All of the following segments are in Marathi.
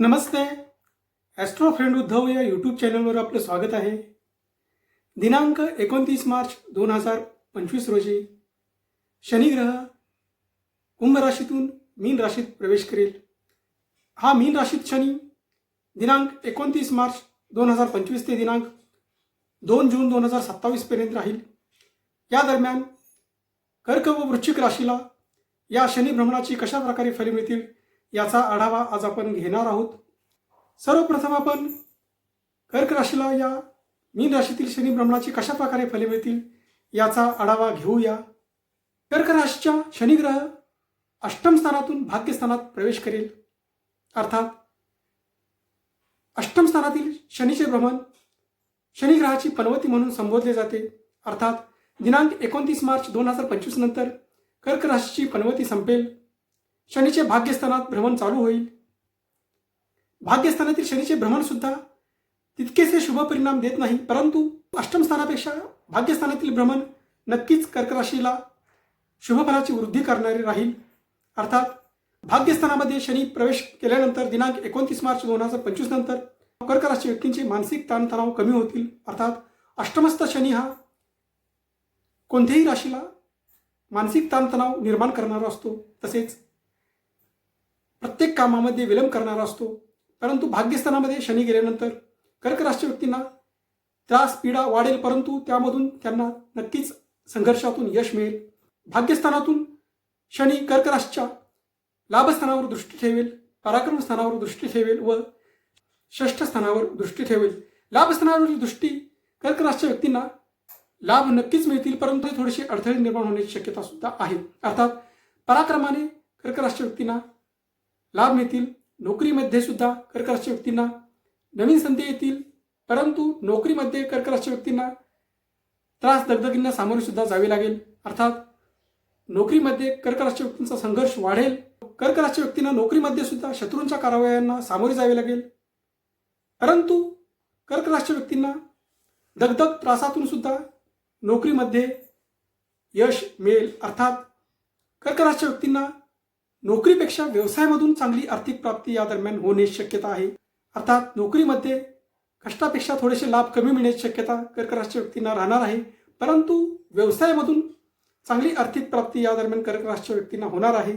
नमस्ते. ॲस्ट्रो फ्रेंड उद्धव या यूट्यूब चॅनलवर आपलं स्वागत आहे. दिनांक एकोणतीस मार्च दोन हजार पंचवीस रोजी शनिग्रह कुंभ राशीतून मीन राशीत प्रवेश करेल. हा मीन राशीत शनी दिनांक एकोणतीस मार्च दोन हजार पंचवीस ते दिनांक दोन जून दोन हजार सत्तावीसपर्यंत राहील. या दरम्यान कर्क व वृश्चिक राशीला या शनी भ्रमणाची कशा प्रकारे फले मिळतील याचा आढावा आज आपण घेणार आहोत. सर्वप्रथम आपण कर्क राशीला या मीन राशीतील शनी भ्रमणाची कशा प्रकारे फले मिळतील याचा आढावा घेऊया. कर्क राशीच्या शनिग्रह अष्टम स्थानातून भाग्यस्थानात प्रवेश करेल. अर्थात अष्टम स्थानातील शनीचे भ्रमण शनिग्रहाची पनवती म्हणून संबोधले जाते. अर्थात दिनांक एकोणतीस मार्च दोन हजार पंचवीस नंतर कर्क राशीची पनवती संपेल. शनीचे भाग्यस्थानात भ्रमण चालू होईल. भाग्यस्थानातील शनीचे भ्रमण सुद्धा तितकेसे शुभ परिणाम देत नाही परंतु अष्टम स्थानापेक्षा भाग्यस्थानातील भ्रमण नक्कीच कर्कराशीला शुभफलाची वृद्धी करणारी राहील. अर्थात भाग्यस्थानामध्ये शनी प्रवेश केल्यानंतर दिनांक एकोणतीस मार्च दोन हजार पंचवीस नंतर कर्कराशी व्यक्तींचे मानसिक ताणतणाव कमी होतील. अर्थात अष्टमस्थ शनी हा कोणत्याही राशीला मानसिक ताणतणाव निर्माण करणारा असतो. तसेच प्रत्येक कामामध्ये विलंब करणारा असतो. परंतु भाग्यस्थानामध्ये शनी गेल्यानंतर कर्क व्यक्तींना त्रास पीडा वाढेल परंतु त्यामधून त्यांना नक्कीच संघर्षातून यश मिळेल. भाग्यस्थानातून शनी कर्कराशच्या लाभस्थानावर दृष्टी ठेवेल पराक्रम स्थानावर दृष्टी ठेवेल व षष्ठ स्थानावर दृष्टी ठेवेल. लाभस्थानावरील दृष्टी कर्कराशच्या व्यक्तींना लाभ नक्कीच मिळतील परंतु थोडेसे अडथळे निर्माण होण्याची शक्यता सुद्धा आहे. अर्थात पराक्रमाने कर्क व्यक्तींना लाभ मिळतील नोकरीमध्ये सुद्धा कर्क व्यक्तींना नवीन संधी येतील. परंतु नोकरीमध्ये कर्क व्यक्तींना त्रास दगदगींना सामोरे सुद्धा जावे लागेल. अर्थात नोकरीमध्ये कर्क व्यक्तींचा संघर्ष वाढेल. कर्क व्यक्तींना नोकरीमध्ये सुद्धा शत्रूंच्या कारवायांना सामोरे जावे लागेल. परंतु कर्क व्यक्तींना दगदग त्रासातून सुद्धा नोकरीमध्ये यश मिळेल. अर्थात कर्क व्यक्तींना नोकरीपेक्षा व्यवसायामधून चांगली आर्थिक प्राप्ती या दरम्यान होण्याची शक्यता आहे. अर्थात नोकरीमध्ये कष्टापेक्षा थोडेसे लाभ कमी मिळण्याची शक्यता कर्क राशीच्या व्यक्तींना राहणार आहे. परंतु व्यवसायामधून चांगली आर्थिक प्राप्ती या दरम्यान कर्क राशीच्या व्यक्तींना होणार आहे.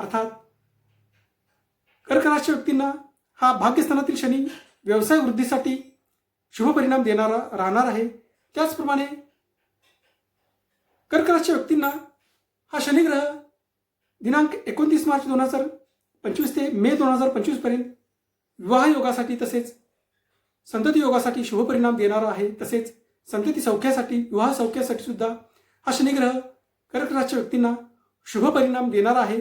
अर्थात कर्क राशीच्या व्यक्तींना हा भाग्यस्थानातील शनी व्यवसाय वृद्धीसाठी शुभ परिणाम देणारा राहणार आहे. त्याचप्रमाणे कर्क राशीच्या व्यक्तींना हा शनिग्रह दिनांक एकोणतीस मार्च दोन हजार पंचवीस ते मे दोन हजार पंचवीसपर्यंत विवाह योगासाठी तसेच संतती योगासाठी शुभ परिणाम देणारा आहे. तसेच संतती सौख्यासाठी विवाह सौख्यासाठी सुद्धा हा शनिग्रह कर्कराच्या व्यक्तींना शुभ परिणाम देणारा आहे.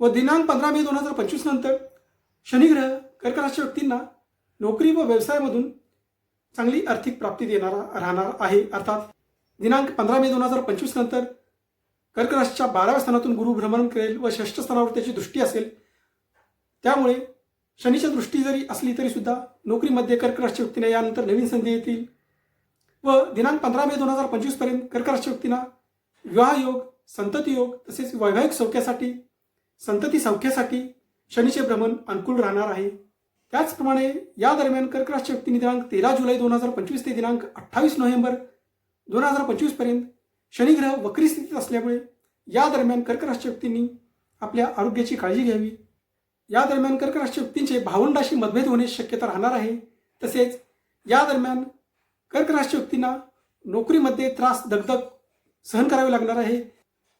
व दिनांक पंधरा मे दोन हजार पंचवीस नंतर शनिग्रह कर्कराच्या व्यक्तींना नोकरी व व्यवसायामधून चांगली आर्थिक प्राप्ती देणारा राहणार आहे. अर्थात दिनांक पंधरा मे दोन हजार पंचवीस नंतर कर्कराशीच्या बाराव्या स्थानातून गुरु भ्रमण करेल व षष्ठ स्थानावर त्याची दृष्टी असेल. त्यामुळे शनीच्या दृष्टी जरी असली तरी सुद्धा नोकरीमध्ये कर्क राशीच्या व्यक्तींना यानंतर नवीन संधी येतील. व दिनांक पंधरा मे दोन हजार पंचवीसपर्यंत पर्यंत राशीच्या व्यक्तींना विवाह योग संतती योग तसेच वैवाहिक सौख्यासाठी संतती सौख्यासाठी शनीचे भ्रमण अनुकूल राहणार आहे. त्याचप्रमाणे या दरम्यान कर्क व्यक्तींनी दिनांक तेरा जुलै दोन हजार पंचवीस ते दिनांक अठ्ठावीस नोव्हेंबर दोन हजार पंचवीसपर्यंत शनिग्रह वक्री स्थितीत असल्यामुळे या दरम्यान कर्कराशी व्यक्तींनी आपल्या आरोग्याची काळजी घ्यावी. या दरम्यान कर्क व्यक्तींचे भावंडाशी मतभेद होण्याची शक्यता राहणार आहे. तसेच या दरम्यान कर्कराशी व्यक्तींना नोकरीमध्ये त्रास दगदग सहन करावे लागणार आहे.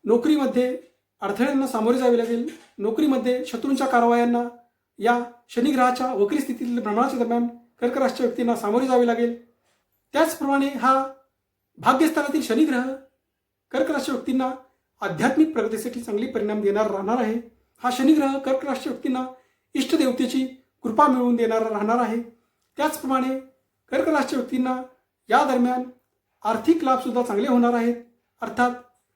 नोकरीमध्ये अडथळ्यांना सामोरे जावे लागेल. नोकरीमध्ये शत्रूंच्या कारवायांना या शनिग्रहाच्या वक्री स्थितीतील भ्रमणाच्या दरम्यान कर्कराशीच्या व्यक्तींना सामोरे जावे लागेल. त्याचप्रमाणे हा भाग्यस्थानातील शनिग्रह कर्क राशीच्या व्यक्तींना आध्यात्मिक प्रगतीसाठी चांगली परिणाम देणार राहणार आहे. हा शनिग्रह कर्क राशीच्या व्यक्तींना इष्टदेवतेची कृपा मिळवून देणारा राहणार आहे. त्याचप्रमाणे कर्क व्यक्तींना या दरम्यान आर्थिक लाभसुद्धा चांगले होणार आहेत. अर्थात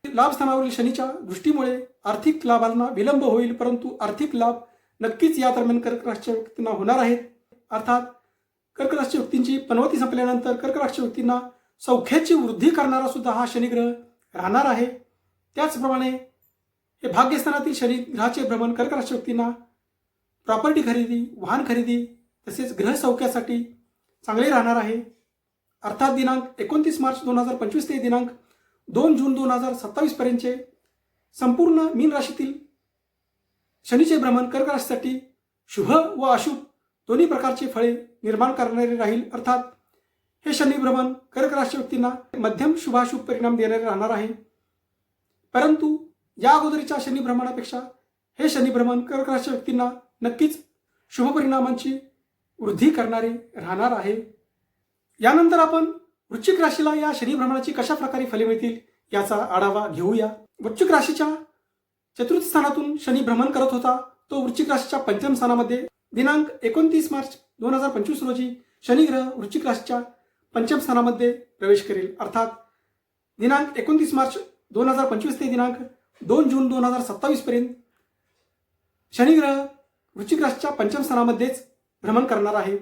लाभस्थानावरील शनीच्या दृष्टीमुळे आर्थिक लाभांना विलंब होईल परंतु आर्थिक लाभ नक्कीच या दरम्यान कर्क राशीच्या व्यक्तींना होणार आहेत. अर्थात कर्क व्यक्तींची पनवती संपल्यानंतर कर्क राशीच्या व्यक्तींना सौख्याची वृद्धी करणारा सुद्धा हा शनिग्रह राहणार आहे. त्याचप्रमाणे हे भाग्यस्थानातील शनी ग्रहाचे भ्रमण कर्क व्यक्तींना प्रॉपर्टी खरेदी वाहन खरेदी तसेच ग्रहसौख्यासाठी चांगले राहणार आहे. अर्थात दिनांक एकोणतीस मार्च दोन हजार पंचवीस ते दिनांक दोन जून दोन हजार सत्तावीसपर्यंतचे संपूर्ण मीन राशीतील शनीचे भ्रमण कर्कराशीसाठी शुभ व अशुभ दोन्ही प्रकारचे फळे निर्माण करणारे राहील. अर्थात हे शनिभ्रमण कर्क राशी व्यक्तींना मध्यम शुभाशुभ परिणाम देणारे राहणार आहे. परंतु या अगोदरच्या शनिभ्रमणापेक्षा हे शनिभ्रमण कर्क राशी व्यक्तींना नक्कीच शुभ परिणामांची वृद्धी करणारे राहणार आहे. यानंतर आपण वृश्चिक राशीला या शनिभ्रमणाची कशा प्रकारे फले मिळतील याचा आढावा घेऊया. वृश्चिक राशीच्या चतुर्थ स्थानातून शनी भ्रमण करत होता. तो वृश्चिक राशीच्या पंचम स्थानामध्ये दिनांक एकोणतीस मार्च दोन हजार पंचवीस रोजी शनिग्रह वृश्चिक राशीच्या पंचम स्थानामध्ये प्रवेश करेल. अर्थात दिनांक एकोणतीस मार्च दोन हजार पंचवीस ते दिनांक दोन जून दोन हजार सत्तावीसपर्यंत शनिग्रह शनी वृश्चिक राशीच्या पंचम स्थानामध्येच भ्रमण करणार आहे.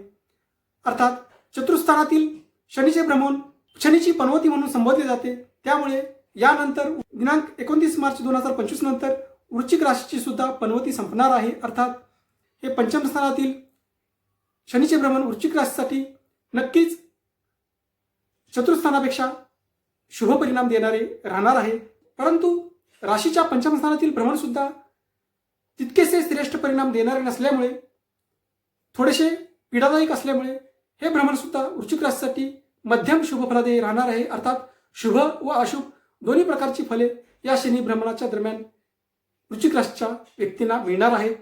अर्थात चतुर्स्थानातील शनीचे भ्रमण शनीची पनवती म्हणून संबोधले जाते. त्यामुळे यानंतर दिनांक एकोणतीस मार्च दोन हजार पंचवीस नंतर वृश्चिक राशीची सुद्धा पनवती संपणार आहे. अर्थात हे पंचम स्थानातील शनीचे भ्रमण वृश्चिक राशीसाठी नक्कीच चतुर्स्थानापेक्षा शुभ परिणाम देणारे राहणार आहे. परंतु राशीच्या पंचम स्थानातील भ्रमण सुद्धा तितकेसे श्रेष्ठ परिणाम देणारे नसल्यामुळे थोडेसे पीडादायक असल्यामुळे हे भ्रमण सुद्धा वृश्चिक राशीसाठी मध्यम शुभ राहणार आहे. अर्थात शुभ व अशुभ दोन्ही प्रकारची फले या शनी भ्रमणाच्या दरम्यान वृश्चिक राशीच्या व्यक्तींना मिळणार आहे.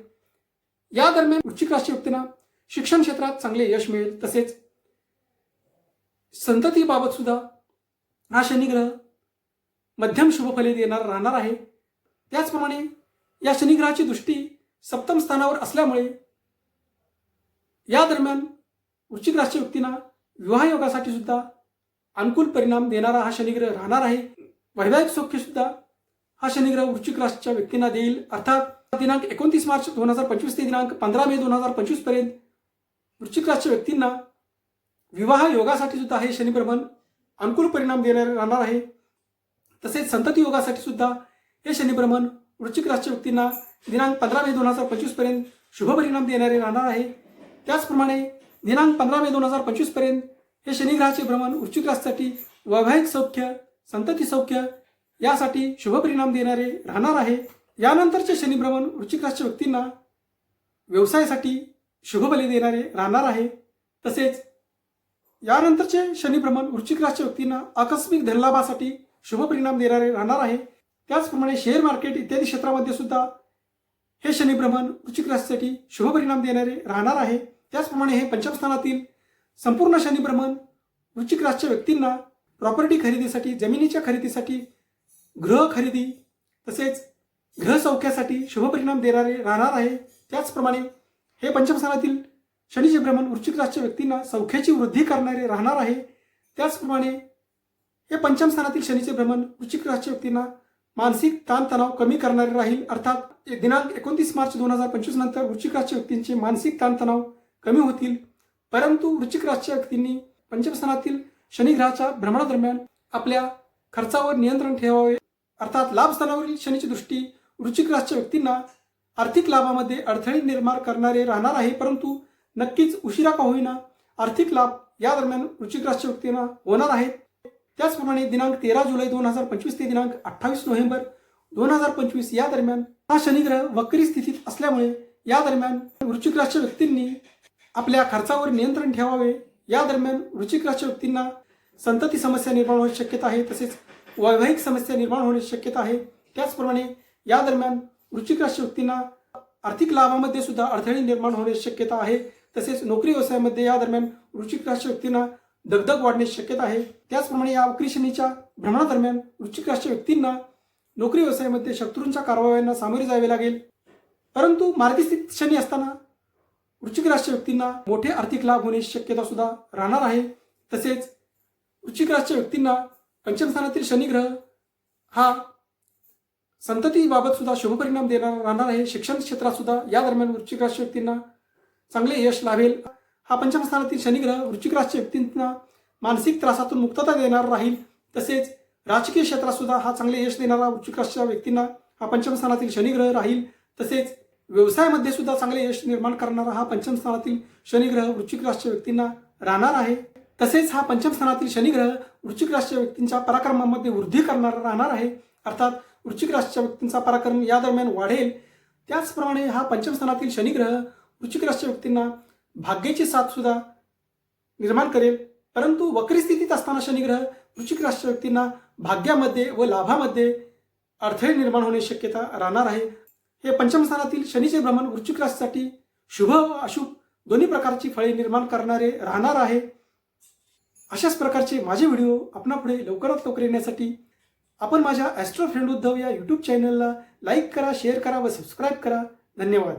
या दरम्यान वृश्चिक राशी व्यक्तींना शिक्षण क्षेत्रात चांगले यश मिळेल तसेच संततीबाबत सुद्धा हा शनिग्रह मध्यम शुभफले देणार राहणार आहे. त्याचप्रमाणे या शनिग्रहाची दृष्टी सप्तम स्थानावर असल्यामुळे या दरम्यान वृश्चिक राशी व्यक्तींना विवाह योगासाठी सुद्धा अनुकूल परिणाम देणारा हा शनिग्रह राहणार आहे. वैवाहिक सौख्य सुद्धा हा शनिग्रह वृश्चिक राशीच्या व्यक्तींना देईल. अर्थात दिनांक एकोणतीस मार्च दोन हजार पंचवीस ते दिनांक पंधरा मे दोन हजार पंचवीसपर्यंत वृश्चिक राशीच्या व्यक्तींना विवाह योगासाठी सुद्धा हे शनिभ्रमण अनुकूल परिणाम देणारे राहणार आहे. तसेच संतती योगासाठी सुद्धा हे शनिभ्रमण वृश्चिक राशीच्या व्यक्तींना दिनांक पंधरा मे दोन हजार पंचवीसपर्यंत शुभ परिणाम देणारे राहणार आहे. त्याचप्रमाणे दिनांक पंधरा मे दोन हजार पंचवीसपर्यंत हे शनिग्रहाचे भ्रमण वृश्चिक राशीसाठी वैवाहिक सौख्य संतती सौख्य यासाठी शुभ परिणाम देणारे राहणार आहे. यानंतरचे शनिभ्रमण वृश्चिक राशीच्या व्यक्तींना व्यवसायासाठी शुभ बली देणारे राहणार आहे. तसेच यानंतरचे शनिभ्रमण वृश्चिक राशीच्या व्यक्तींना आकस्मिक धनलाभासाठी शुभ परिणाम देणारे राहणार आहे. त्याचप्रमाणे शेअर मार्केट इत्यादी क्षेत्रामध्ये सुद्धा हे शनिभ्रमण वृश्चिक राशीसाठी शुभ परिणाम देणारे राहणार आहे. त्याचप्रमाणे हे पंचमस्थानातील संपूर्ण शनिभ्रमण वृश्चिक राशीच्या व्यक्तींना प्रॉपर्टी खरेदीसाठी जमिनीच्या खरेदीसाठी गृह खरेदी तसेच गृहसौख्यासाठी शुभ परिणाम देणारे राहणार आहे. त्याचप्रमाणे हे पंचमस्थानातील शनीचे भ्रमण वृश्चिक राशीच्या व्यक्तींना सौख्याची वृद्धी करणारे राहणार आहे. त्याचप्रमाणे हे पंचम स्थानातील शनीचे भ्रमण वृश्चिक राशीच्या व्यक्तींना मानसिक ताणतणाव कमी करणारे राहील. अर्थात दिनांक एकोणतीस मार्च दोन हजार पंचवीस नंतर वृश्चिक राशीच्या व्यक्तींचे मानसिक ताणतणाव कमी होतील. परंतु वृश्चिक राशीच्या व्यक्तींनी पंचम स्थानातील शनिग्रहाच्या भ्रमणादरम्यान आपल्या खर्चावर नियंत्रण ठेवावे. अर्थात लाभ स्थानावरील शनीची दृष्टी वृश्चिक राशीच्या व्यक्तींना आर्थिक लाभामध्ये अडथळे निर्माण करणारे राहणार आहे. परंतु नक्कीच उशिरा का होईना आर्थिक लाभ या दरम्यान वृश्चिक व्यक्तींना होणार आहेत. त्याचप्रमाणे दिनांक तेरा जुलै दोन हजार पंचवीस ते दिनांक अठ्ठावीस नोव्हेंबर दोन हजार पंचवीस या दरम्यान हा शनिग्रह वक्री स्थितीत असल्यामुळे या दरम्यान वृश्चिक व्यक्तींनी आपल्या खर्चावर नियंत्रण ठेवावे. या दरम्यान वृश्चिक व्यक्तींना संतती समस्या निर्माण होण्याची शक्यता आहे तसेच वैवाहिक समस्या निर्माण होण्याची शक्यता आहे. त्याचप्रमाणे या दरम्यान वृश्चिक राशी व्यक्तींना आर्थिक लाभामध्ये सुद्धा अडथळे निर्माण होण्याची शक्यता आहे. तसेच नोकरी व्यवसायामध्ये या दरम्यान वृश्चिक राशी व्यक्तींना दगदग वाढण्याची शक्यता आहे. त्याचप्रमाणे या वक्री शनीच्या भ्रमणादरम्यान वृश्चिक राशी व्यक्तींना नोकरी व्यवसायामध्ये शत्रूंच्या कारवायांना सामोरे जावे लागेल. परंतु मार्गस्थित शनी असताना वृश्चिक राशीच्या व्यक्तींना मोठे आर्थिक लाभ होण्याची शक्यता सुद्धा राहणार आहे. तसेच वृश्चिक राशीच्या व्यक्तींना पंचमस्थानातील शनिग्रह हा संततीबाबत सुद्धा शुभ परिणाम देणार राहणार आहे. शिक्षण क्षेत्रात सुद्धा या दरम्यान वृश्चिक राशी व्यक्तींना चांगले यश लाभेल. हा पंचम स्थानातील शनिग्रह वृश्चिक राशी व्यक्तींना मानसिक त्रासातून मुक्तता देणार राहील. तसेच राजकीय क्षेत्रात सुद्धा हा चांगले यश देणारा वृश्चिक राशीच्या व्यक्तींना हा पंचम स्थानातील शनिग्रह राहील. तसेच व्यवसायामध्ये सुद्धा चांगले यश निर्माण करणारा हा पंचम स्थानातील शनिग्रह वृश्चिक राशीच्या व्यक्तींना राहणार आहे. तसेच हा पंचम स्थानातील शनिग्रह वृश्चिक राशीच्या व्यक्तींच्या पराक्रमामध्ये वृद्धी करणारा राहणार आहे. अर्थात वृश्चिक राशीच्या व्यक्तींचा पराक्रम या दरम्यान वाढेल. त्याचप्रमाणे हा पंचम स्थानातील शनिग्रह वृश्चिक व्यक्तींना भाग्याची साथ सुद्धा निर्माण करेल. परंतु वक्री स्थितीत असताना शनिग्रह वृश्चिक राशीच्या व्यक्तींना भाग्यामध्ये व लाभामध्ये अडथळे निर्माण होण्याची शक्यता राहणार आहे. हे पंचमस्थानातील शनीचे भ्रमण वृश्चिक राशीसाठी शुभ व अशुभ दोन्ही प्रकारची फळे निर्माण करणारे राहणार आहे. अशाच प्रकारचे माझे व्हिडिओ आपणापुढे लवकरात लवकर येण्यासाठी आपण माझ्या ॲस्ट्रो फ्रेंड उद्धव या यूट्यूब चॅनलला लाईक करा शेअर करा व सबस्क्राईब करा. धन्यवाद.